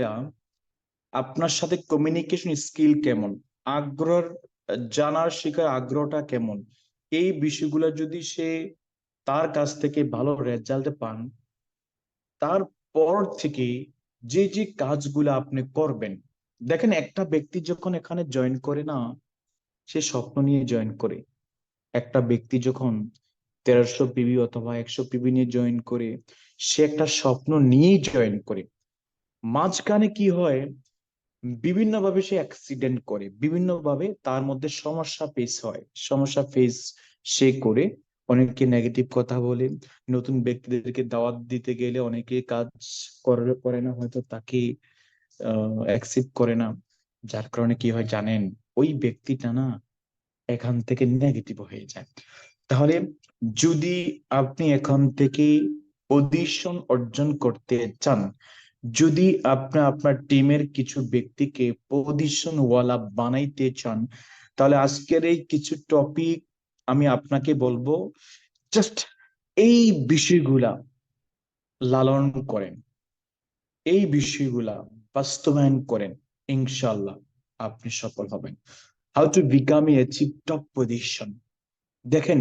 ব্যক্তিটা আপনার সাথে কমিউনিকেশন স্কিল কেমন? আগ্রহ, জানার শেখার আগ্রহটা কেমন? এই বিষয়গুলো যদি সে তার কাছ থেকে ভালো রেজাল্ট পান, তারপর থেকে যে যে কাজগুলো আপনি করবেন, দেখেন একটা ব্যক্তি যখন এখানে জয়েন করে না, সে স্বপ্ন নিয়ে জয়েন করে। একটা ব্যক্তি যখন তেরোশো পিবি অথবা একশো পিবি নিয়ে জয়েন করে, সে একটা স্বপ্ন নিয়েই জয়েন করে। মাঝখানে কি হয়? বিভিন্ন ভাবে সে অ্যাক্সিডেন্ট করে বিভিন্ন ভাবে তার মধ্যে সমস্যা ফেস হয়। সমস্যা ফেস সে করে অনেকে নেগেটিভ কথা বলে, নতুন ব্যক্তিদেরকে দাওয়াত দিতে গেলে অনেকে কাজ করে করে না, হয়তো তাকে অ্যাকসেপ্ট করে না। যার কারণে কি হয় জানেন? ওই ব্যক্তিটা না এখান থেকে নেগেটিভ হয়ে যায়। তাহলে যদি আপনি এখান থেকে পজিশন অর্জন করতে চান যদি আপনি, আপনার টিমের কিছু ব্যক্তিকে পজিশন ওয়ালা বানাইতে চান, তাহলে আজকের এই কিছু টপিক আমি আপনাকে বলব জাস্ট এই বিষয়গুলা লালন করেন। এই বিষয়গুলা বাস্তবায়ন করেন ইনশাল্লাহ আপনি সফল হবেন। How to become a chief top position দেখেন,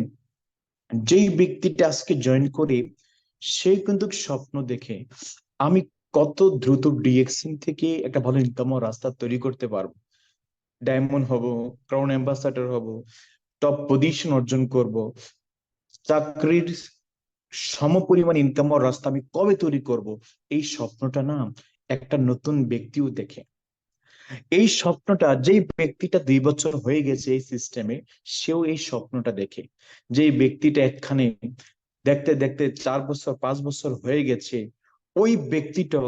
যেই ব্যক্তিটা আজকে জয়েন করে, সে কিন্তু স্বপ্ন দেখে, আমি কত দ্রুত ডিএক্সিন থেকে একটা ভালো ইনকাম রাস্তা তৈরি করতে পারব? ডায়মন্ড হব ক্রাউন অ্যাম্বাসাডার হব টপ পজিশন অর্জন করব। চাকরির সম পরিমাণ ইনকাম রাস্তা আমি কবে তৈরি করব? এই স্বপ্নটা না একটা নতুন ব্যক্তিও দেখে। এই স্বপ্নটা, যেই ব্যক্তিটা দুই বছর হয়ে গেছে এই সিস্টেমে সেও এই স্বপ্নটা দেখে। যে ব্যক্তিটা এখানে দেখতে দেখতে চার বছর, পাঁচ বছর হয়ে গেছে ওই ব্যক্তিটা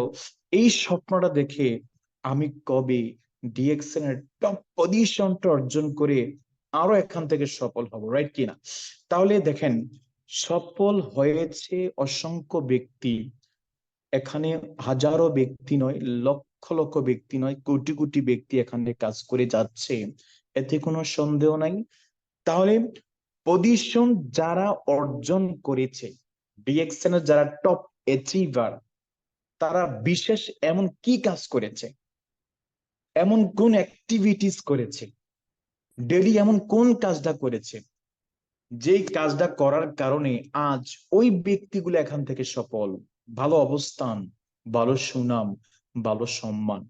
এই স্বপ্নটা দেখে আমি কবে ডিএক্সএন এর টপ পজিশনটা অর্জন করে আরও এখান থেকে সফল হব রাইট কিনা? তাহলে দেখেন, সফল হয়েছে অসংখ্য ব্যক্তি। এখানে হাজারো ব্যক্তি নয়, লক্ষ লক্ষ ব্যক্তি নয়, কোটি কোটি ব্যক্তি এখানে কাজ করে যাচ্ছে। এতে কোনো সন্দেহ নাই। তাহলে পজিশন যারা অর্জন করেছে ডিএক্সএন এর যারা টপ অ্যাচিভার তারা বিশেষ এমন কি কাজ করেছে? এমন কোন অ্যাক্টিভিটিস করেছে? ডেলি এমন কোন কাজটা করেছে? যেই কাজটা করার কারণে আজ ওই ব্যক্তিগুলো এখান থেকে সফল। ভালো অবস্থান, ভালো সুনাম, ভালো সম্মান।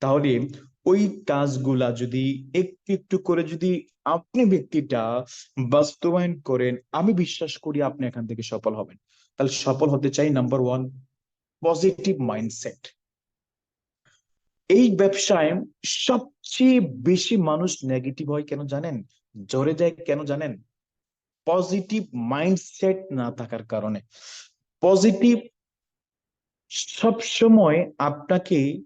তাহলে ওই কাজগুলা যদি একটু একটু করে যদি আপনি ব্যক্তিটা বাস্তবায়ন করেন, আমি বিশ্বাস করি আপনি এখান থেকে সফল হবেন। তাহলে সফল হতে চাই নাম্বার ওয়ান পজিটিভ মাইন্ডসেট এই ব্যবসায় সবচেয়ে বেশি মানুষ নেগেটিভ হয় কেন জানেন? জোরে যায় কেন জানেন? পজিটিভ মাইন্ডসেট না থাকার কারণে। পজিটিভ সব সময় আপনাকে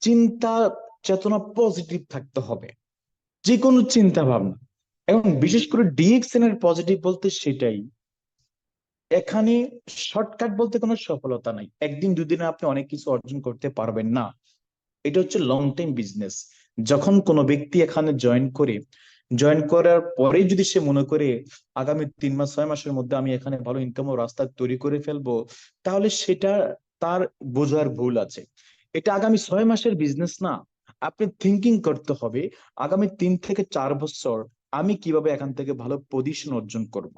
চিন্তা চেতনা পজিটিভ থাকতে হবে। যে কোনো চিন্তা ভাবনা। এবং বিশেষ করে ডিএক্সএন এর পজিটিভ বলতে সেটাই। এখানে শর্টকাট বলতে কোনো সফলতা নাই। একদিন দুদিনে আপনি অনেক কিছু অর্জন করতে পারবেন না। এটা হচ্ছে লং টাইম বিজনেস যখন কোনো ব্যক্তি এখানে জয়েন করে জয়েন করার পরে যদি সে মনে করে, আগামী তিন মাস, ছয় মাসের মধ্যে আমি এখানে ভালো ইনকাম ও রাস্তা তৈরি করে ফেলব, তাহলে সেটা তার বোঝার ভুল আছে। এটা আগামী ছয় মাসের বিজনেস না। আপনি থিঙ্কিং করতে হবে, আগামী তিন থেকে চার বছর আমি কীভাবে এখান থেকে ভালো পজিশন অর্জন করব।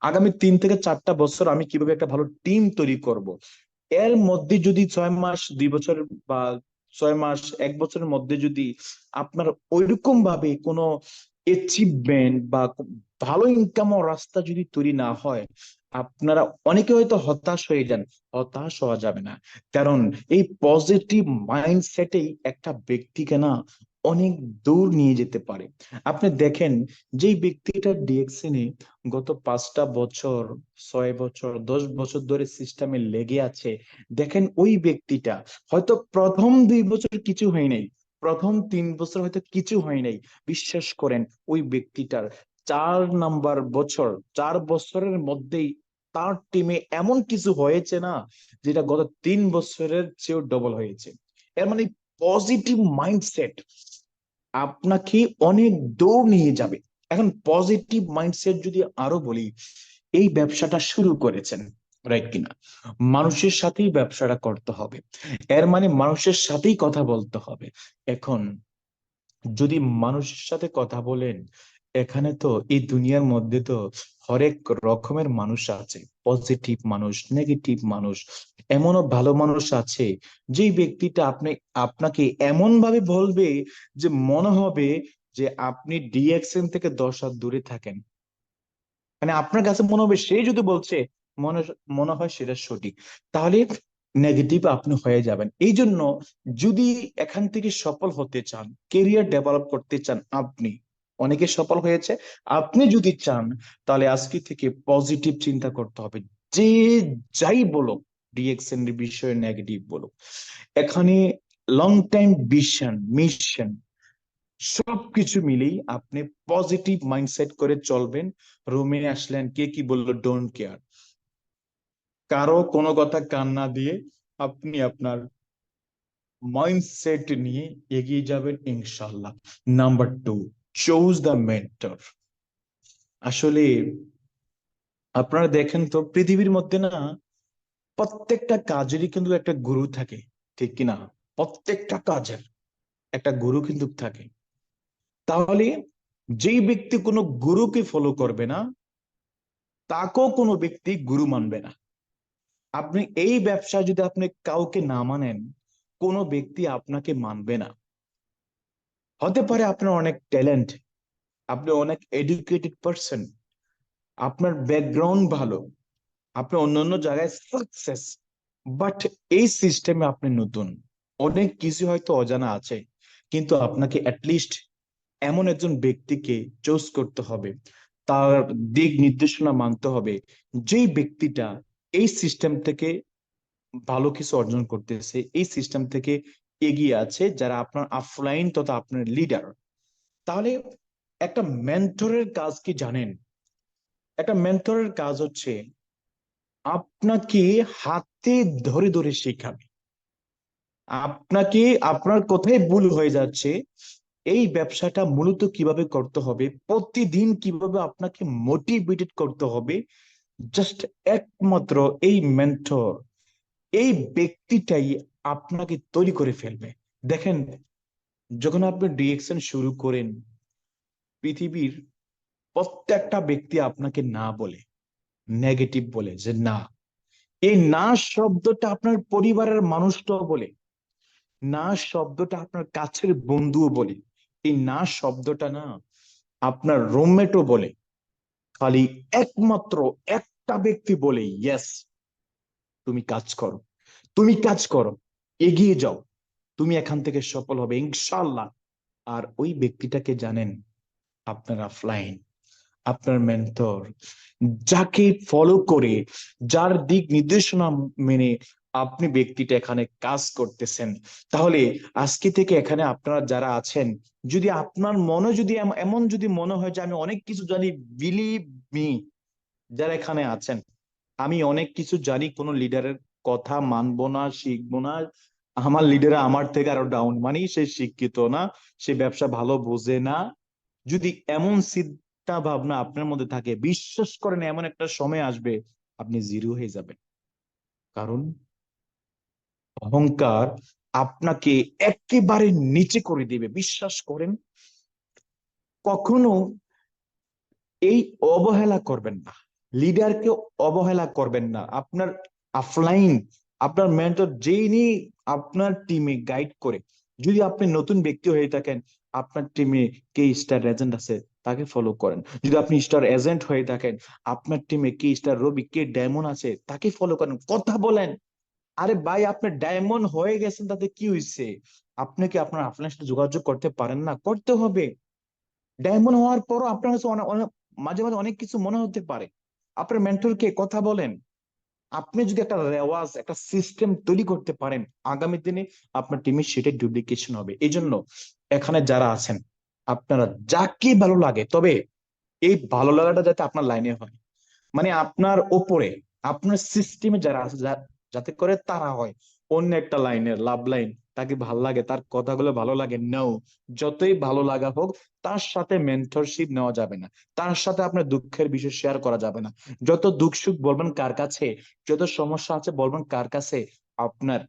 আগামী তিন থেকে চারটা বছর আমি কীভাবে একটা ভালো টিম তৈরি করব। এর মধ্যে যদি ছয় মাস, দুই বছর বা ছয় মাস, এক বছরের মধ্যে যদি আপনার ওইরকম ভাবে কোনো অ্যাচিভমেন্ট বা ভালো ইনকাম রাস্তা যদি তৈরি না হয়, আপনারা অনেকে হয়তো হতাশ হয়ে যান হতাশ হওয়া যাবে না কারণ এই পজিটিভ মাইন্ডসেটেই একটা ব্যক্তিকে না অনেক দূর নিয়ে যেতে পারে। আপনি দেখেন, যেই ব্যক্তিটা ডিএক্সএনে গত পাঁচটা বছর, ছয় বছর, দশ বছর ধরে সিস্টেমে লেগে আছে, দেখেন ওই ব্যক্তিটা হয়তো প্রথম দুই বছর কিছু হয় নাই, প্রথম তিন বছর হয়তো কিছু হয় নাই। বিশ্বাস করেন, ওই ব্যক্তিটার চার নাম্বার বছর, চার বছরের মধ্যেই তার টিমে এমন কিছু হয়েছে না, যেটা গত তিন বছরের চেয়েও ডবল হয়েছে। এর মানে পজিটিভ মাইন্ডসেট আপনাকে অনেক দৌড় নিয়ে যাবে। এখন পজিটিভ মাইন্ডসেট যদি আরও বলি, এই ব্যবসাটা শুরু করেছেন রাইট কিনা? মানুষের সাথেই ব্যবসাটা করতে হবে। এর মানে মানুষের সাথেই কথা বলতে হবে। এখন যদি মানুষের সাথে কথা বলেন এখানে তো এই দুনিয়ার মধ্যে তো হরেক রকমের মানুষ আছে। পজিটিভ মানুষ নেগেটিভ মানুষ, এমনও ভালো মানুষ আছে যেই ব্যক্তিটা আপনি, আপনাকে এমন ভাবে বলবে যে মনে হবে যে আপনি ডিএক্সএন থেকে দশ হাত দূরে থাকেন। মানে আপনার কাছে মনে হবে, সে যদি বলছে মনে মনে হয় সেটা সঠিক, তাহলে নেগেটিভ আপনি হয়ে যাবেন। এই জন্য যদি এখান থেকে সফল হতে চান কেরিয়ার ডেভেলপ করতে চান আপনি অনেকে সফল হয়েছে। আপনি যদি চান, তাহলে আজকে থেকে পজিটিভ চিন্তা করতে হবে। যে যাই বলো ডিএক্সএন এর বিষয়ে নেগেটিভ বলো এখানে লং টাইম ভিশন মিশন সবকিছু মিলেই আপনি পজিটিভ মাইন্ডসেট করে চলবেন। রুমে আসলেন, কে কি বলল? ডোন্ট কেয়ার কারও কোনো কথা কান না দিয়ে আপনি আপনার মাইন্ডসেট নিয়ে এগিয়ে যাবেন, ইনশাল্লাহ। Number two choose the mentor আসলে আপনারা দেখেন তো, পৃথিবীর মধ্যে না প্রত্যেকটা কাজেরই কিন্তু একটা গুরু থাকে, ঠিক কিনা? প্রত্যেকটা কাজের একটা গুরু কিন্তু থাকে। তাহলে যেই ব্যক্তি কোনো গুরুকে ফলো করবে না, তাকেও কোনো ব্যক্তি গুরু মানবে না। আপনি এই ব্যবসায় যদি আপনি কাউকে না মানেন, কোনো ব্যক্তি আপনাকে মানবে না। হতে পারে আপনার অনেক ট্যালেন্ট আপনি অনেক এডুকেটেড পারসন আপনার ব্যাকগ্রাউন্ড ভালো, আপনি অন্যান্য জায়গায় সাকসেস বাট এই সিস্টেমে আপনি নতুন। অনেক কিছু হয়তো অজানা আছে, কিন্তু আপনাকে অ্যাটলিস্ট এমন একজন ব্যক্তিকে চুজ করতে হবে, তার দিক নির্দেশনা মানতে হবে, যেই ব্যক্তিটা এই সিস্টেম থেকে ভালো কিছু অর্জন করতেছে, এই সিস্টেম থেকে এগিয়ে আছে, যারা আপনার আফলাইন তথা আপনার লিডার তাহলে একটা মেন্টরের কাজ কি জানেন? একটা মেন্টরের কাজ হচ্ছে আপনাকে হাতে ধরে ধরে শেখাবে। আপনাকে, আপনার কোথায় ভুল হয়ে যাচ্ছে, এই ব্যবসাটা মূলত কীভাবে করতে হবে, প্রতিদিন কীভাবে আপনাকে মোটিভেটেড করতে হবে জাস্ট একমাত্র এই মেন্টর এই ব্যক্তিটাই আপনাকে তৈরি করে ফেলবে। দেখেন, যখন আপনি ডিএকশন শুরু করেন, পৃথিবীর প্রত্যেকটা ব্যক্তি আপনাকে না বলে নেগেটিভ বলে যে না। এই না শব্দটা আপনার পরিবারের মানুষটাও বলে, না শব্দটা আপনার কাছের বন্ধুও বলে। এই না শব্দটা না আপনার রুমমেটও বলে। খালি একমাত্র একটা ব্যক্তি বলে ইয়েস তুমি কাজ করো, তুমি কাজ করো। এগিয়ে যাও। তুমি এখান থেকে সফল হবে ইনশাল্লাহ আর ওই ব্যক্তিটাকে জানেন আপনার অফলাইন আপনার মেন্টর যাকে ফলো করে, যার দিক নির্দেশনা মেনে আপনি ব্যক্তিটা এখানে কাজ করতেছেন। তাহলে আজকে থেকে এখানে আপনারা যারা আছেন, যদি আপনার মনে যদি এমন যদি মনে হয় যে আমি অনেক কিছু জানি বিলিভ মি যারা এখানে আছেন, আমি অনেক কিছু জানি কোন লিডারের কথা মানবো না, শিখব না, আমার লিডার আমার থেকে আরও ডাউন মানে সে শিক্ষিত না, সে ব্যবসা ভালো বোঝে না। যদি এমন চিন্তা ভাবনা আপনার মধ্যে থাকে, বিশ্বাস করেন এমন একটা সময় আসবে, আপনি জিরো হয়ে যাবেন। কারণ অহংকার আপনাকে একেবারে নিচে করে দিবে, বিশ্বাস করেন। কখনো এই অবহেলা করবেন না, লিডারকে অবহেলা করবেন না, আপনার আফলাইন আপনার মেন্টর যিনি আপনার টিমে গাইড করে, যদি আপনি নতুন ব্যক্তি হয়ে থাকেন, আপনার টিমে কে স্টার এজেন্ট আছে, তাকে ফলো করেন। যদি আপনি স্টার এজেন্ট হয়ে থাকেন, আপনার টিমে কে স্টার রবি, কে ডায়মন্ড আছে, তাকে ফলো করেন, কথা বলেন। আরে ভাই, আপনি ডায়মন্ড হয়ে গেছেন, তাতে কি হয়েছে আপনি কি আপনার আপনার সাথে যোগাযোগ করতে পারেন না? করতে হবে। ডায়মন্ড হওয়ার পরও আপনার কাছে মাঝে মাঝে অনেক কিছু মনে হতে পারে। আপনার মেন্টরকে কথা বলেন। আপনি যদি একটা রেওয়াজ, একটা সিস্টেম তৈরি করতে পারেন, আগামী দিনে আপনার টিমের সেটা ডুপ্লিকেশন হবে। এই জন্য এখানে যারা আছেন, আপনারা যাকে ভালো লাগে, তবে এই ভালো লাগাটা যাতে আপনার লাইনে হয়। মানে আপনার ওপরে, আপনার সিস্টেমে যারা আছে যাতে করে তারা হয়, অন্য একটা লাইনের লাভ লাইন তাকে ভালো লাগে, তার কথাগুলো ভালো লাগে? নাও যতই ভালো লাগা হোক, তার সাথে মেন্টরশিপ নেওয়া যাবে না। তার সাথে আপনার দুঃখের বিষয় শেয়ার করা যাবে না। যত দুঃখ সুখ বলবেন কার কাছে, যত সমস্যা আছে বলবেন কার কাছে? আপনার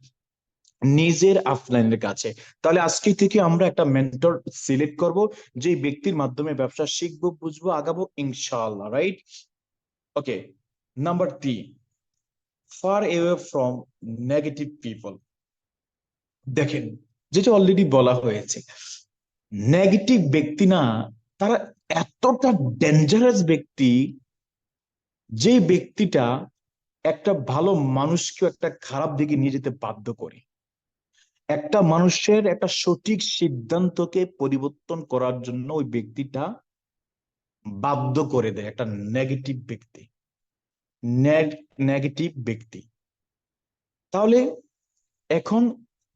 নিজের আফলাইনের কাছে। তাহলে আজকে থেকে আমরা একটা মেন্টর সিলেক্ট করব যে ব্যক্তির মাধ্যমে ব্যবসা শিখব, বুঝব, আগাবো, ইনশাআল্লাহ right okay number three far away from negative people দেখেন, যেটা অলরেডি বলা হয়েছে নেগেটিভ ব্যক্তি না, তারা এতটা ডেঞ্জারাস ব্যক্তি যে ব্যক্তিটা একটা ভালো মানুষকে একটা খারাপ দিকে নিয়ে যেতে বাধ্য করে। একটা মানুষের একটা সঠিক সিদ্ধান্তকে পরিবর্তন করার জন্য ওই ব্যক্তিটা বাধ্য করে দেয়, একটা নেগেটিভ ব্যক্তি। নেগেটিভ ব্যক্তি। তাহলে এখন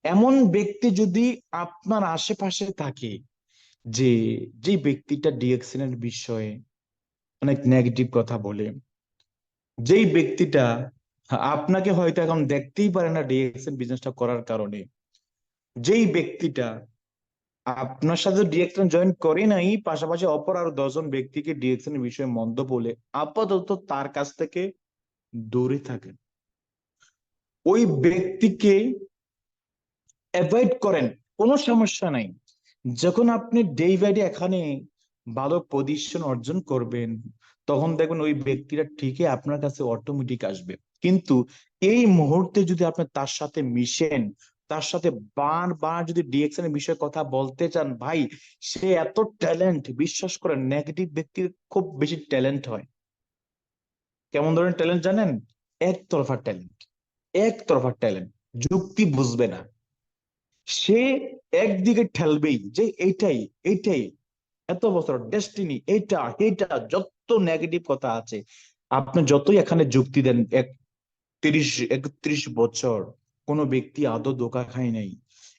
এমন ব্যক্তি যদি আপনার আশেপাশে থাকে যে যে ব্যক্তিটা ডিএকশন এর বিষয়ে অনেক নেগেটিভ কথা বলে, যেই ব্যক্তিটা আপনাকে হয়তো এখন দেখতেই পারে না ডিএকশন বিজনেসটা করার কারণে, যেই ব্যক্তিটা আপনার সাথে ডিএকশন জয়েন করে নাই, পাশাপাশি অপর আরও দশজন ব্যক্তিকে ডিএকশন এর বিষয়ে মন্দ বলে, আপাতত তার কাছ থেকে দূরে থাকেন। ওই ব্যক্তিকে অ্যাভয়েড করেন, কোনো সমস্যা নাই। যখন আপনি ডে বাই ডে এখানে ভালো পজিশন অর্জন করবেন, তখন দেখবেন ওই ব্যক্তিটা ঠিকই আপনার কাছে অটোমেটিক আসবে। কিন্তু এই মুহূর্তে যদি আপনি তার সাথে মিশেন, তার সাথে বারবার যদি ডিএকশন এর বিষয়ে কথা বলতে চান, ভাই, সে এত ট্যালেন্ট বিশ্বাস করেন নেগেটিভ ব্যক্তির খুব বেশি ট্যালেন্ট হয়। কেমন ধরনের ট্যালেন্ট জানেন? একতরফা ট্যালেন্ট একতরফা ট্যালেন্ট যুক্তি বুঝবে না। সে একদিকে ঠেলবেই যে এইটাই এইটাই। এত বছর ডেস্টিনি এটা এটা যত নেগেটিভ কথা আছে। আপনি যতই এখানে যুক্তি দেন, এক তিরিশ, একত্রিশ বছর কোনো ব্যক্তি আদৌ ধোকা খায় নাই।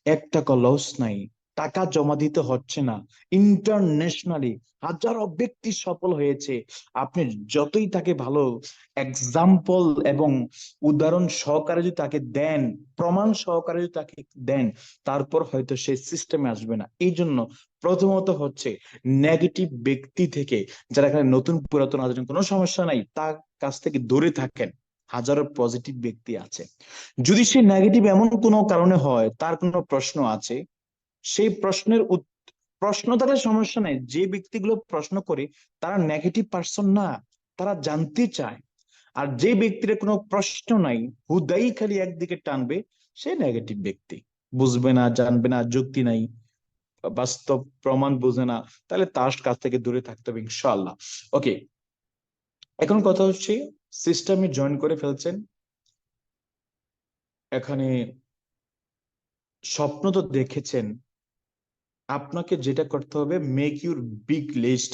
এক টাকা লস নাই। টাকা জমা দিতে হচ্ছে না। ইন্টারন্যাশনালি হাজারো ব্যক্তি সফল হয়েছে। আপনি যতই তাকে ভালো এক্সাম্পল এবং উদাহরণ সহকারে যদি তাকে দেন, প্রমাণ সহকারে যদি তাকে দেন, তারপর হয়তো সেই সিস্টেমে আসবে না। এই জন্য প্রথমত হচ্ছে নেগেটিভ ব্যক্তি থেকে যারা এখানে নতুন পুরাতন আছেন কোনো সমস্যা নাই, তার কাছ থেকে দূরে থাকেন। হাজারো পজিটিভ ব্যক্তি আছে। যদি সে নেগেটিভ এমন কোনো কারণে হয়, তার কোনো প্রশ্ন আছে সেই প্রশ্নের প্রশ্ন থাকলে সমস্যা নেই। যে ব্যক্তিগুলো প্রশ্ন করে, তারা নেগেটিভ পার্সন না, তারা জানতে চায়। আর যে ব্যক্তির কোনো প্রশ্ন নাই, হুদাই খালি একদিকে টানবে, সে নেগেটিভ ব্যক্তি। বুঝবে না, জানবে না, যুক্তি নাই, বাস্তব প্রমাণ বুঝে না, তাহলে তার কাছ থেকে দূরে থাকতে হবে ইনশাল্লাহ ওকে, এখন কথা হচ্ছে সিস্টেমে জয়েন করে ফেলছেন। এখানে স্বপ্ন তো দেখেছেন আপনাকে যেটা করতে হবে মেক ইউর বিগ লিস্ট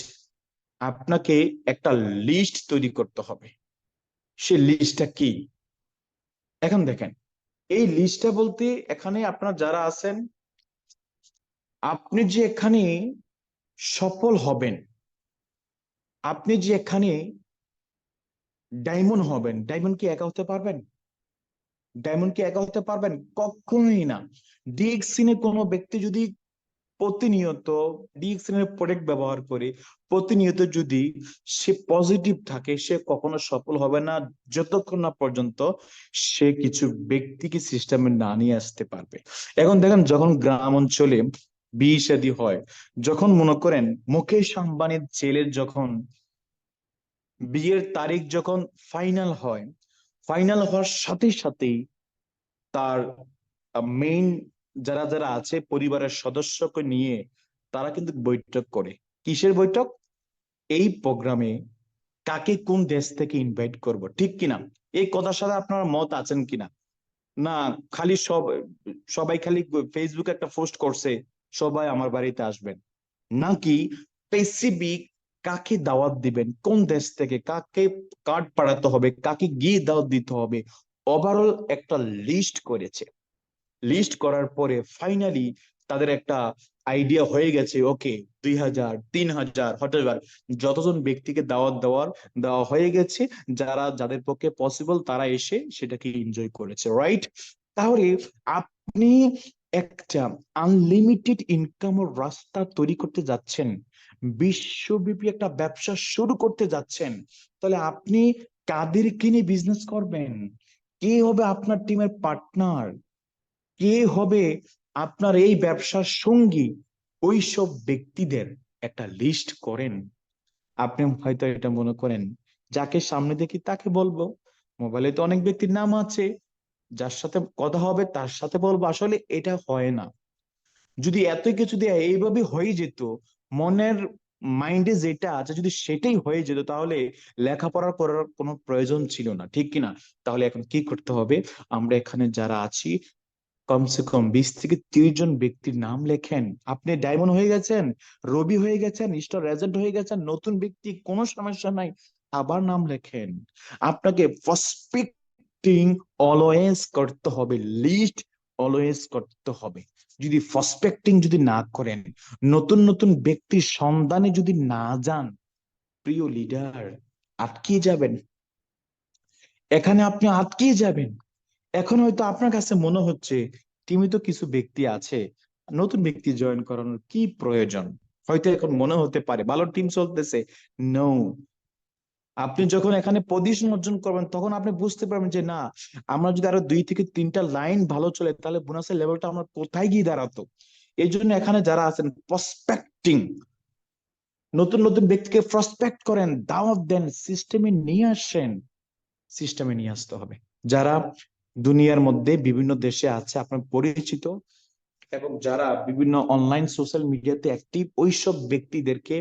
আপনাকে একটা লিস্ট তৈরি করতে হবে। সে লিস্টটা কি? এখন দেখেন, এই লিস্টটা বলতে এখানে আপনার যারা আছেন, আপনি যে এখানে সফল হবেন, আপনি যে এখানে ডায়মন্ড হবেন ডায়মন্ড কি একা হতে পারবেন? ডায়মন্ড কি একা হতে পারবেন? কখনোই না। ডিএক্সিনে কোনো ব্যক্তি যদি প্রতিনিয়ত ডিএক্সিনের প্রোডাক্ট ব্যবহার করে প্রতিনিয়ত যদি সে পজিটিভ থাকে, সে কখনো সফল হবে না যতক্ষণ না পর্যন্ত সে কিছু ব্যক্তিকে সিস্টেমে না নিয়ে আসতে পারবে। এখন দেখেন যখন গ্রাম অঞ্চলে বিয়ে শাদী হয়, যখন মনে করেন মুকেশ আম্বানির ছেলের যখন বিয়ের তারিখ যখন ফাইনাল হয় ফাইনাল হওয়ার সাথে সাথেই তার মেইন যারা যারা আছে পরিবারের সদস্যকে নিয়ে তারা কিন্তু বৈঠক করে। কিসের বৈঠক? এই প্রোগ্রামে কাকে কোন দেশ থেকে ইনভাইট করব, ঠিক কিনা? এই কথার সাথে আপনার মত আছেন কিনা? না, খালি সব, সবাই খালি ফেসবুকে একটা পোস্ট করছে, সবাই আমার বাড়িতে আসবেন। নাকি স্পেসিফিক কাকে দাওয়াত দিবেন, কোন দেশ থেকে, কাকে কার্ড পাঠাতে হবে, কাকে গিয়ে দাওয়াত দিতে হবে? ওভারঅল একটা লিস্ট করেছে। লিস্ট করার পরে ফাইনালি তাদের একটা আইডিয়া হয়ে গেছে ওকে দুই হাজার, তিন হাজার হটার যতজন ব্যক্তিকে দাওয়াত দেওয়ার, দেওয়া হয়ে গেছে, যারা, যাদের পক্ষে পসিবল তারা এসে সেটাকে এনজয় করেছে রাইট তাহলে আপনি একটা আনলিমিটেড ইনকামের রাস্তা তৈরি করতে যাচ্ছেন, বিশ্বব্যাপী একটা ব্যবসা শুরু করতে যাচ্ছেন, তাহলে আপনি কাদের কিনে বিজনেস করবেন? কে হবে আপনার টিমের পার্টনার কে হবে আপনার এই ব্যবসার সঙ্গী? ওইসব ব্যক্তিদের একটা লিস্ট করেন। আপনি হয়তো এটা মনে করেন, যাকে সামনে দেখি তাকে বলব। মোবাইলে তো অনেক ব্যক্তির নাম আছে, যার সাথে কথা হবে তার সাথে বলব। আসলে এটা হয় না। যদি এত কিছু দিয়ে এইভাবে হয়ে যেত, মনের মাইন্ডে যেটা আছে, যদি সেটাই হয়ে যেত, তাহলে লেখাপড়া করার কোনো প্রয়োজন ছিল না। ঠিক কিনা? তাহলে এখন কি করতে হবে? আমরা এখানে যারা আছি কমসে কম বিশ থেকে ত্রিশ জন ব্যক্তির নাম লেখেন। আপনি ডায়মন্ড হয়ে গেছেন, রবি হয়ে গেছেন স্টার রেজেন্ট হয়ে গেছেন, নতুন ব্যক্তি, কোনো সমস্যা নাই, আবার নাম লেখেন। আপনাকে প্রসপেক্টিং অলওয়েজ করতে হবে লিস্ট অলওয়েজ করতে হবে। যদি প্রসপেক্টিং যদি না করেন, নতুন নতুন ব্যক্তির সন্ধানে যদি না যান, প্রিয় লিডার আটকিয়ে যাবেন। এখানে আপনি আটকে যাবেন। এখন হয়তো আপনার কাছে মনে হচ্ছে টিমে তো কিছু ব্যক্তি আছে, নতুন ব্যক্তি জয়েন করানোর কি প্রয়োজন? হয়তো এখন মনে হতে পারে, ভালো টিম চলতেছে। নো আপনি যখন এখানে পজিশন অর্জন করবেন, তখন আপনি বুঝতে পারবেন যে, না, আমরা যদি আরও দুই থেকে তিনটা লাইন ভালো চলে, তাহলে বোনাসের লেভেলটা আমরা কোথায় গিয়ে দাঁড়াতো? এই জন্য এখানে যারা আছেন প্রসপেক্টিং নতুন নতুন ব্যক্তিকে প্রসপেক্ট করেন, দাওয়াত দেন সিস্টেমে নিয়ে আসেন সিস্টেমে নিয়ে আসতে হবে। যারা দুনিয়ার মধ্যে বিভিন্ন দেশে আছে, আপনার পরিচিত, এবং যারা বিভিন্ন অনলাইন সোশ্যাল মিডিয়াতে অ্যাক্টিভ ওইসব ব্যক্তিদেরকে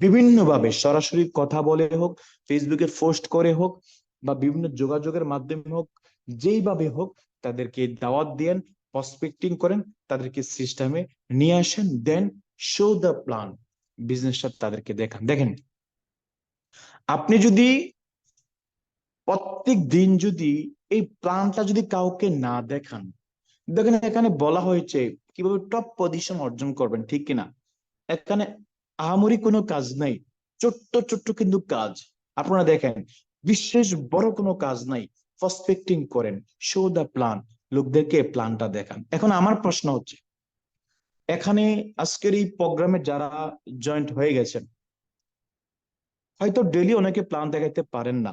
বিভিন্নভাবে সরাসরি কথা বলে হোক ফেসবুকে পোস্ট করে হোক, বা বিভিন্ন যোগাযোগের মাধ্যমে হোক, যেইভাবে হোক, তাদেরকে দাওয়াত দেন প্রসপেক্টিং করেন, তাদেরকে সিস্টেমে নিয়ে আসেন দেন শো দ্য প্ল্যান বিজনেসটা তাদেরকে দেখান। দেখেন, আপনি যদি প্রত্যেক দিন যদি এই প্ল্যানটা যদি কাউকে না দেখান, দেখেন এখানে বলা হয়েছে কীভাবে টপ পজিশন অর্জন করবেন, ঠিক কিনা? এখানে আহামরি কোনো কাজ নাই, ছোট্ট ছোট্ট কিন্তু কাজ। আপনারা দেখেন, বিশেষ বড় কোনো কাজ নাই প্রসপেক্টিং করেন শো দ্য প্ল্যান লোকদেরকে প্ল্যানটা দেখান। এখন আমার প্রশ্ন হচ্ছে, এখানে আজকের এই প্রোগ্রামে যারা জয়েন্ট হয়ে গেছেন, হয়তো ডেলি অনেকে প্ল্যান দেখাইতে পারেন না,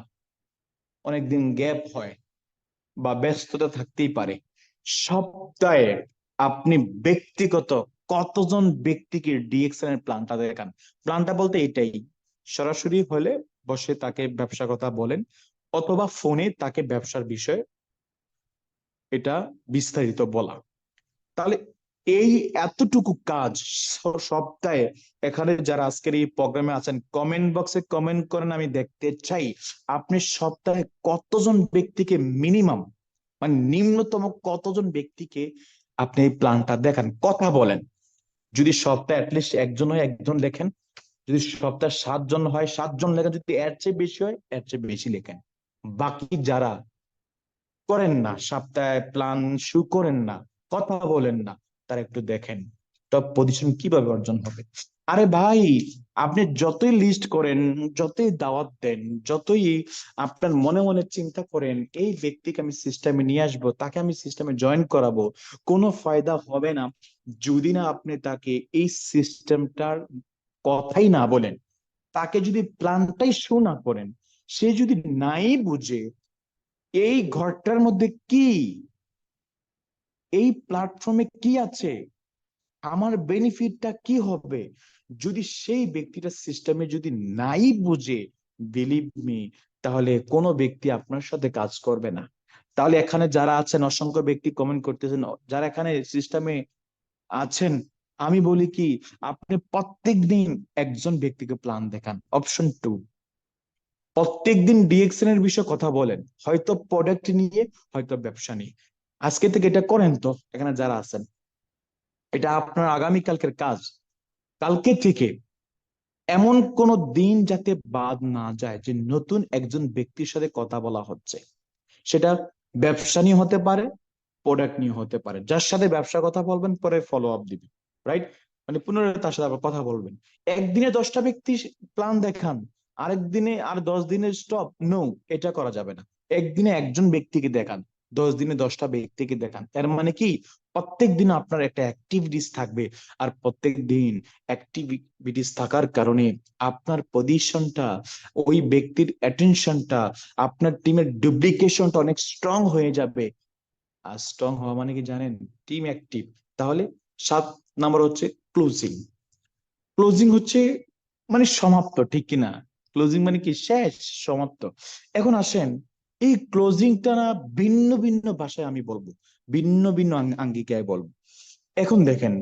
অনেকদিন গ্যাপ হয়। বা ব্যস্ততা থাকতেই পারে। সপ্তাহে আপনি ব্যক্তিগত কতজন ব্যক্তিকে ডিএক্সএন এর প্ল্যানটা দেখান? প্ল্যানটা বলতে এটাই, সরাসরি হলে বসে তাকে ব্যবসা কথা বলেন অথবা ফোনে তাকে ব্যবসার বিষয়ে এটা বিস্তারিত বলা। তাহলে এই এতটুকু কাজ সপ্তাহে এখানে যারা আজকের এই প্রোগ্রামে আছেন কমেন্ট বক্সে কমেন্ট করেন, আমি দেখতে চাই আপনি সপ্তাহে কতজন ব্যক্তিকে মিনিমাম মানে নিম্নতম কতজন ব্যক্তিকে আপনি এই প্ল্যানটা দেখান? কথা বলেন। যদি সপ্তাহে অ্যাটলিস্ট একজন হয়, একজন লেখেন। যদি সপ্তাহে সাতজন হয়, সাতজন লেখেন। যদি এর চেয়ে বেশি হয়, এর চেয়ে বেশি লেখেন। বাকি যারা করেন না, সপ্তাহে প্ল্যান শু করেন না, কথা বলেন না। তারা একটু দেখেন। টপ পজিশন কীভাবে অর্জন হবে? আরে ভাই, আপনি যতই লিস্ট করেন, যতই দাওয়াত দেন, যতই আপনার মনে মনে চিন্তা করেন, এই ব্যক্তিকে আমি সিস্টেমে নিয়ে আসব, তাকে আমি সিস্টেমে জয়েন করাবো, কোনো ফায়দা হবে না যদি না আপনি তাকে এই সিস্টেমটার কথাই না বলেন। তাকে যদি প্ল্যানটাই শো না করেন, সে যদি নাই বুঝে, এই ঘরটার মধ্যে কি এই প্ল্যাটফর্মে কি আছে? আমার বেনিফিটটা কি হবে? যদি সেই ব্যক্তিটা সিস্টেমে যদি নাই বুঝে বিলিভ মি তাহলে কোনো ব্যক্তি আপনার সাথে কাজ করবে না। তাহলে এখানে যারা আছেন, অসংখ্য ব্যক্তি কমেন্ট করতেছেন, যারা এখানে সিস্টেমে আছেন, আমি বলি কি, আপনি প্রত্যেক দিন একজন ব্যক্তিকে প্ল্যান দেখান। অপশন টু প্রত্যেকদিন ডিএক্সএন এর বিষয়ে কথা বলেন। হয়তো প্রোডাক্ট নিয়ে, হয়তো ব্যবসা নিয়ে। আজকে থেকে এটা করেন তো, এখানে যারা আছেন। এটা আপনার আগামীকালকের কাজ। কালকে থেকে এমন কোন দিন যাতে বাদ না যায় যে নতুন একজন ব্যক্তির সাথে কথা বলা হচ্ছে। সেটা ব্যবসা নিয়ে হতে পারে প্রোডাক্ট নিয়ে হতে পারে। যার সাথে ব্যবসা কথা বলবেন, পরে ফলো আপ দিবেন রাইট মানে পুনরায় তার সাথে আবার কথা বলবেন। একদিনে দশটা ব্যক্তি প্ল্যান দেখান আরেক দিনে আর দশ দিনের স্টপ নো এটা করা যাবে না। একদিনে একজন ব্যক্তিকে দেখান। দশ দিনে দশটা ব্যক্তিকে দেখান। এর মানে কি? প্রত্যেক দিন আপনার একটা অ্যাক্টিভিটিস থাকবে। আর প্রত্যেক দিন অ্যাক্টিভিটিস থাকার কারণে আপনার পজিশনটা ওই ব্যক্তির অ্যাটেনশনটা আপনার টিমের ডুপ্লিকেশনটা অনেক স্ট্রং হয়ে যাবে। আর স্ট্রং হওয়া মানে কি জানেন? টিম অ্যাক্টিভ তাহলে সাত নাম্বার হচ্ছে ক্লোজিং ক্লোজিং হচ্ছে মানে সমাপ্ত, ঠিক কিনা? ক্লোজিং মানে কি? শেষ, সমাপ্ত। এখন আসেন এই ক্লোজিংটা না ভিন্ন ভিন্ন ভাষায় আমি বলব, ভিন্ন ভিন্ন আঙ্গিকায় বলব। এখন দেখেন,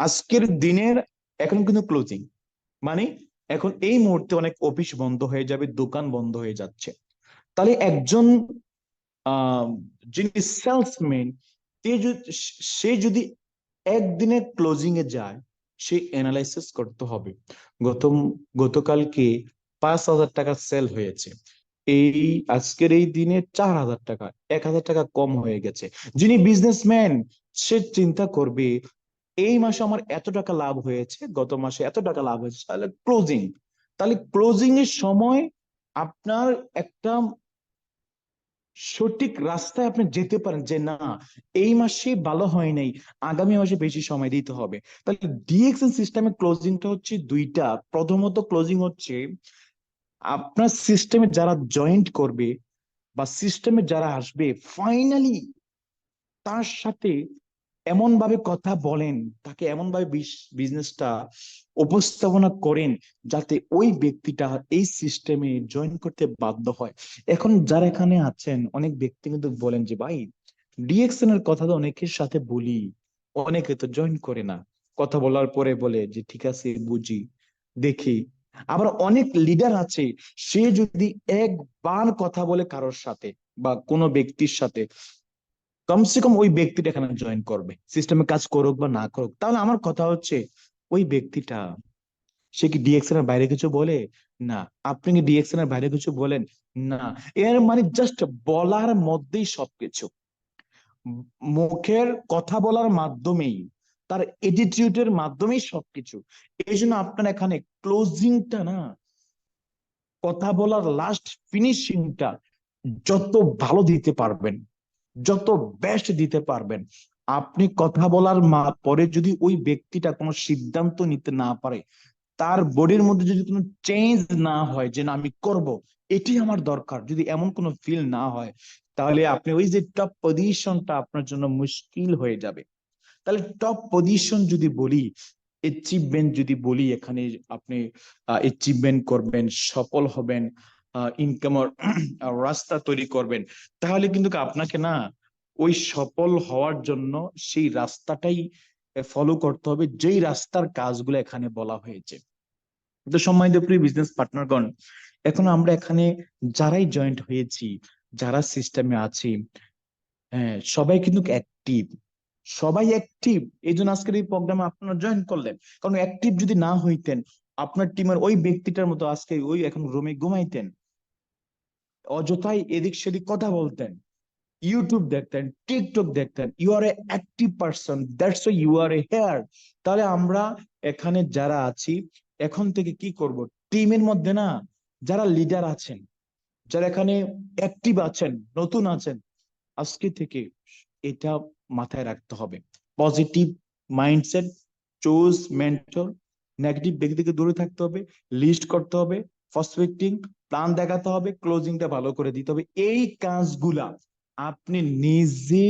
আজকের দিনের এখন কিন্তু ক্লোজিং মানে এখন এই মুহূর্তে অনেক অফিস বন্ধ হয়ে যাবে, দোকান বন্ধ হয়ে যাচ্ছে। তাহলে একজন যিনি সেলসম্যান সে যদি একদিনে ক্লোজিং এ যায়, সে অ্যানালাইসিস করতে হবে। গত গতকালকে পাঁচ হাজার টাকা সেল হয়েছে। এই আজকের এই দিনে চার হাজার টাকা, এক হাজার টাকা কম হয়ে গেছে। যিনি বিজনেসম্যান সে চিন্তা করবে, এই মাসে আমার এত টাকা লাভ হয়েছে, গত মাসে এত টাকা লাভ হয়েছে, তাহলে ক্লোজিং তাহলে ক্লোজিং এর সময় আপনার একটা সঠিক রাস্তায় আপনি যেতে পারেন যে, না, এই মাসে ভালো হয় নাই, আগামী মাসে বেশি সময় দিতে হবে। তাহলে ডিএক্সএন সিস্টেমে ক্লোজিংটা হচ্ছে দুইটা। প্রথমত ক্লোজিং হচ্ছে আপনার সিস্টেমে যারা জয়েন্ট করবে বা সিস্টেমে যারা আসবে ফাইনালি তার সাথে এমন ভাবে কথা বলেন, তাকে এমন ভাবে বিজনেসটা উপস্থাপনা করেন যাতে ওই ব্যক্তিটা এই সিস্টেমে জয়েন করতে বাধ্য হয়। এখন যারা এখানে আছেন, অনেক ব্যক্তি কিন্তু বলেন যে, ভাই ডিএক্সএন এর কথা তো অনেকের সাথে বলি, অনেকে তো জয়েন করে না। কথা বলার পরে বলে যে, ঠিক আছে, বুঝি, দেখি। আবার অনেক লিডার আছে, সে যদি একবার কথা বলে কারোর সাথে বা কোনো ব্যক্তির সাথে, কমসে কম ওই ব্যক্তিটা এখানে জয়েন করবে। সিস্টেমে কাজ করুক বা না করুক। তাহলে আমার কথা হচ্ছে, ওই ব্যক্তিটা, সে কি ডিএক্সএন এর বাইরে কিছু বলে? না। আপনি কি ডিএক্সএন এর বাইরে কিছু বলেন? না। এর মানে জাস্ট বলার মধ্যেই সবকিছু। মুখের কথা বলার মাধ্যমেই তার এটিটিউডের মাধ্যমেই সবকিছু। এই জন্য আপনার এখানে ক্লোজিংটা না, কথা বলার লাস্ট ফিনিশিংটা যত ভালো দিতে পারবেন, যত বেস্ট দিতে পারবেন, আপনি কথা বলার পরে যদি ওই ব্যক্তিটা কোনো সিদ্ধান্ত নিতে না পারে, তার বডির মধ্যে যদি কোনো চেঞ্জ না হয় যে না, আমি করব, এটি আমার দরকার। যদি এমন কোনো ফিল না হয়, তাহলে আপনি ওই যে টপ পজিশনটা আপনার জন্য মুশকিল হয়ে যাবে। তাহলে টপ পজিশন যদি বলি অ্যাচিভমেন্ট যদি বলি, এখানে আপনি অ্যাচিভমেন্ট করবেন, সফল হবেন ইনকামের রাস্তা তৈরি করবেন, তাহলে কিন্তু আপনাকে না, ওই সফল হওয়ার জন্য সেই রাস্তাটাই ফলো করতে হবে, যেই রাস্তার কাজগুলো এখানে বলা হয়েছে। তো সম্মানিত প্রিয় বিজনেস পার্টনারগণ এখন আমরা এখানে যারাই জয়েন্ট হয়েছি, যারা সিস্টেমে আছি হ্যাঁ সবাই কিন্তু অ্যাক্টিভ সবাই অ্যাক্টিভ এই জন্য আজকের এই প্রোগ্রামে আপনারা জয়েন করলেন। কারণ অ্যাক্টিভ যদি না হইতেন, আপনার টিমের ওই ব্যক্তিটার মতো আজকে ওই এখন রুমে ঘুমাইতেন। অযথাই এদিক সেদিক কথা বলতেন। ইউটিউব দেখতেন টিকটক দেখতেন। You are a active person that's you are a hair তাহলে আমরা এখানে যারা আছি, এখন থেকে কি করব? টিমের মধ্যে না, যারা লিডার আছেন, যারা এখানে অ্যাক্টিভ আছেন, নতুন আছেন, আজকে থেকে এটা মাথায় রাখতে হবে। Positive mindset choose mentor negative ব্যক্তি থেকে দূরে থাকতে হবে লিস্ট করতে হবে প্রসপেক্টিং প্ল্যান দেখাতে হবে ক্লোজিংটা ভালো করে দিতে হবে। এই কাজগুলা আপনি নিজে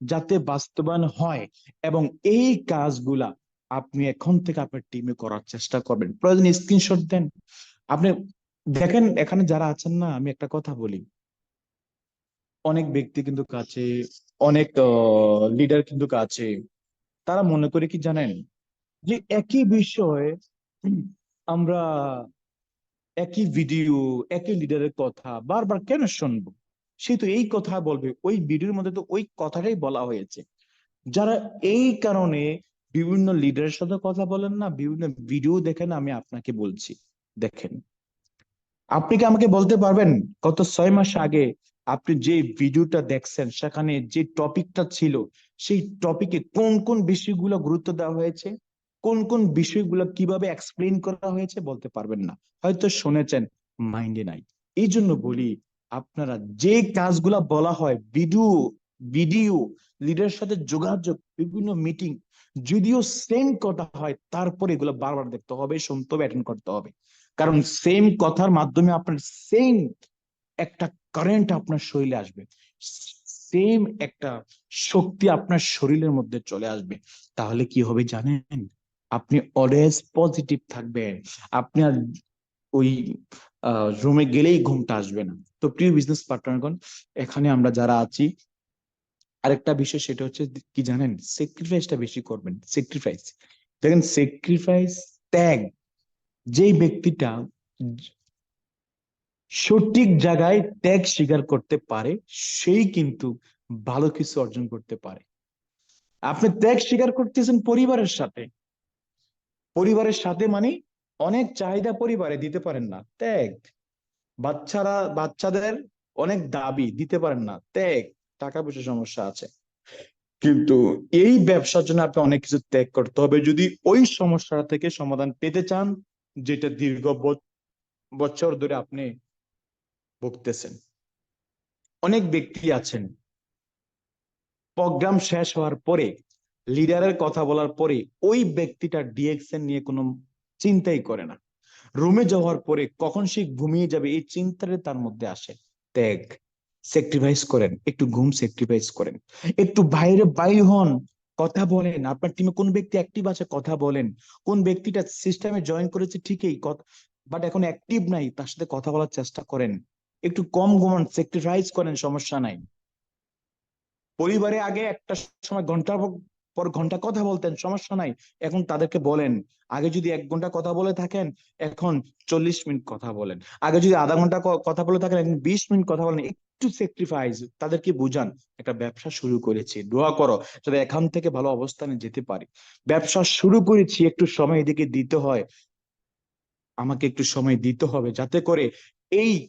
যাতে বাস্তবায়ন হয় এবং এই কাজগুলা আপনি এখন থেকে আপনার টিমে করার চেষ্টা করবেন। প্রয়োজন স্ক্রিনশট দেন। আপনি দেখেন, এখানে যারা আছেন না, আমি একটা কথা বলি। অনেক ব্যক্তি কিন্তু কাছে, অনেক লিডার কিন্তু কাছে। তারা মনে করে কি জানেন? যে একই বিষয় আমরা একই ভিডিও একই লিডারের কথা বারবার কেন শুনব? সে তো এই কথা বলবে, ওই ভিডিওর মধ্যে তো ওই কথাটাই বলা হয়েছে। যারা এই কারণে বিভিন্ন লিডারের সাথে কথা বলেন না, বিভিন্ন ভিডিও দেখেন, আমি আপনাকে বলছি। দেখেন, আপনি কি আমাকে বলতে পারবেন? গত ছয় মাস আগে আপনি যে ভিডিওটা দেখছেন, সেখানে যে টপিকটা ছিল, সেই টপিকে কোন কোন বিষয়গুলো গুরুত্ব দেওয়া হয়েছে? কোন কোন বিষয়গুলো কীভাবে এক্সপ্লেন করা হয়েছে বলতে পারবেন না। হয়তো শুনেছেন মাইন্ডে নাই এই জন্য বলি, আপনারা যে কাজগুলা বলা হয় ভিডিও ভিডিও লিডারের সাথে যোগাযোগ, বিভিন্ন মিটিং যদিও সেম কথা হয়, তারপরে এগুলো বারবার দেখতে হবে, শুনতে হবে অ্যাটেন্ড করতে হবে। কারণ সেম কথার মাধ্যমে আপনার সেম একটা কারেন্ট আপনার শরীরে আসবে। সেম একটা শক্তি আপনার শরীরের মধ্যে চলে আসবে। তাহলে কি হবে জানেন? আপনি অলওয়েজ পজিটিভ থাকবেন। আপনার ওই রুমে গেলেই ঘুমটা আসবে না। তো প্রিয় বিজনেস পার্টনারগণ এখানে আমরা যারা আছি, আরেকটা বিষয় সেটা হচ্ছে কি জানেন? স্যাক্রিফাইসটা বেশি করবেন। স্যাক্রিফাইস দেখেন স্যাক্রিফাইস ত্যাগ, যেই ব্যক্তিটা সঠিক জায়গায় ত্যাগ স্বীকার করতে পারে, সেই কিন্তু ভালো কিছু অর্জন করতে পারে। আপনি ত্যাগ স্বীকার করতেছেন পরিবারের সাথে। পরিবারের সাথে মানে অনেক চাহিদা পরিবারে দিতে পারেন না, ত্যাগ। বাচ্চারা, বাচ্চাদের অনেক দাবি দিতে পারেন না, ত্যাগ। টাকা পয়সা সমস্যা আছে। কিন্তু এই ব্যবসার জন্য আপনি অনেক কিছু ত্যাগ করতে হবে। যদি ওই সমস্যা থেকে সমাধান পেতে চান, যেটা দীর্ঘ বছর ধরে আপনি ভুগতেছেন। অনেক ব্যক্তি আছেন। প্রোগ্রাম শেষ হওয়ার পরে লিডারের কথা বলার পরে, ওই ব্যক্তিটা ডিএক্সএন নিয়ে কোনো চিন্তাই করে না। রুমে যাওয়ার পরে কখন সে ঘুমিয়ে যাবে, এই চিন্তাটা তার মধ্যে আসে। ত্যাগ স্যাক্রিফাইস করেন, একটু ঘুম স্যাক্রিফাইস করেন। একটু বাইরে বাইর হন, কথা বলেন। আপনার টিমে কোন ব্যক্তি অ্যাক্টিভ আছে, কথা বলেন। কোন ব্যক্তিটা সিস্টেমে জয়েন করেছে, ঠিকই বাট এখন অ্যাক্টিভ নাই, তার সাথে কথা বলার চেষ্টা করেন। একটু কম ঘুমান স্যাক্রিফাইস করেন, সমস্যা নাই। পরিবারে আগে একটা সময় ঘণ্টার পর- পর ঘণ্টা কথা বলতেন, সমস্যা নাই। এখন তাদেরকে বলেন, আগে যদি এক ঘণ্টা কথা বলে থাকেন, এখন চল্লিশ মিনিট কথা বলেন। আগে যদি আধা ঘণ্টা কথা বলে থাকেন, এখন বিশ মিনিট কথা বলেন, একটু স্যাক্রিফাইস তাদেরকে বুঝান, একটা ব্যবসা শুরু করেছি, দোয়া করো, যাতে এখান থেকে ভালো অবস্থানে যেতে পারি। ব্যবসা শুরু করেছি, একটু সময় এদিকে দিতে হয়। আমাকে একটু সময় দিতে হবে, যাতে করে এই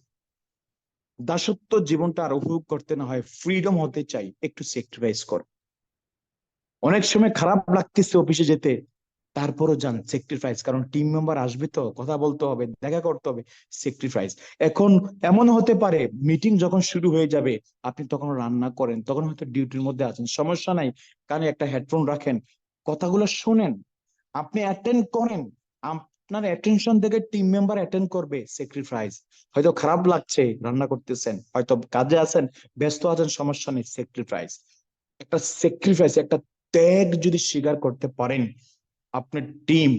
দাসত্ব জীবনটা আর উপভোগ করতে না হয় ফ্রিডম হতে চাই, একটু স্যাক্রিফাইস কর। অনেক সময় খারাপ লাগতেছে অফিসে যেতে, তারপরও যান স্যাক্রিফাইস কারণ টিম মেম্বার আসবে তো, কথা বলতে হবে, দেখা করতে হবে স্যাক্রিফাইস এখন এমন হতে পারে মিটিং যখন শুরু হয়ে যাবে, আপনি তখন রান্না করেন, তখন হয়তো ডিউটির মধ্যে আছেন, সমস্যা নাই, কানে একটা হেডফোন রাখেন, কথাগুলো শোনেন, আপনি অ্যাটেন্ড করেন আপনার অ্যাটেনশন থেকে টিম মেম্বার অ্যাটেন্ড করবে স্যাক্রিফাইস হয়তো খারাপ লাগছে, রান্না করতেছেন, হয়তো কাজে আছেন, ব্যস্ত আছেন, সমস্যা নেই স্যাক্রিফাইস একটা স্যাক্রিফাইস একটা ত্যাগ যদি স্বীকার করতে পারেন, আপনার টিম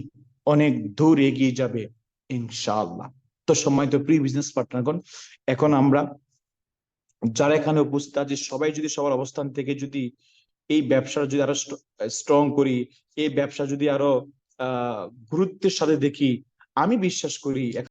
অনেক দূর এগিয়ে যাবে, ইনশাআল্লাহ। তো সময় তো প্রি বিজনেস পার্টনারগণ এখন আমরা যারা এখানে উপস্থিত আছে, সবাই যদি সবার অবস্থান থেকে যদি এই ব্যবসা যদি আরও স্ট্রং করি, এই ব্যবসা যদি আরও গুরুত্বের সাথে দেখি আমি বিশ্বাস করি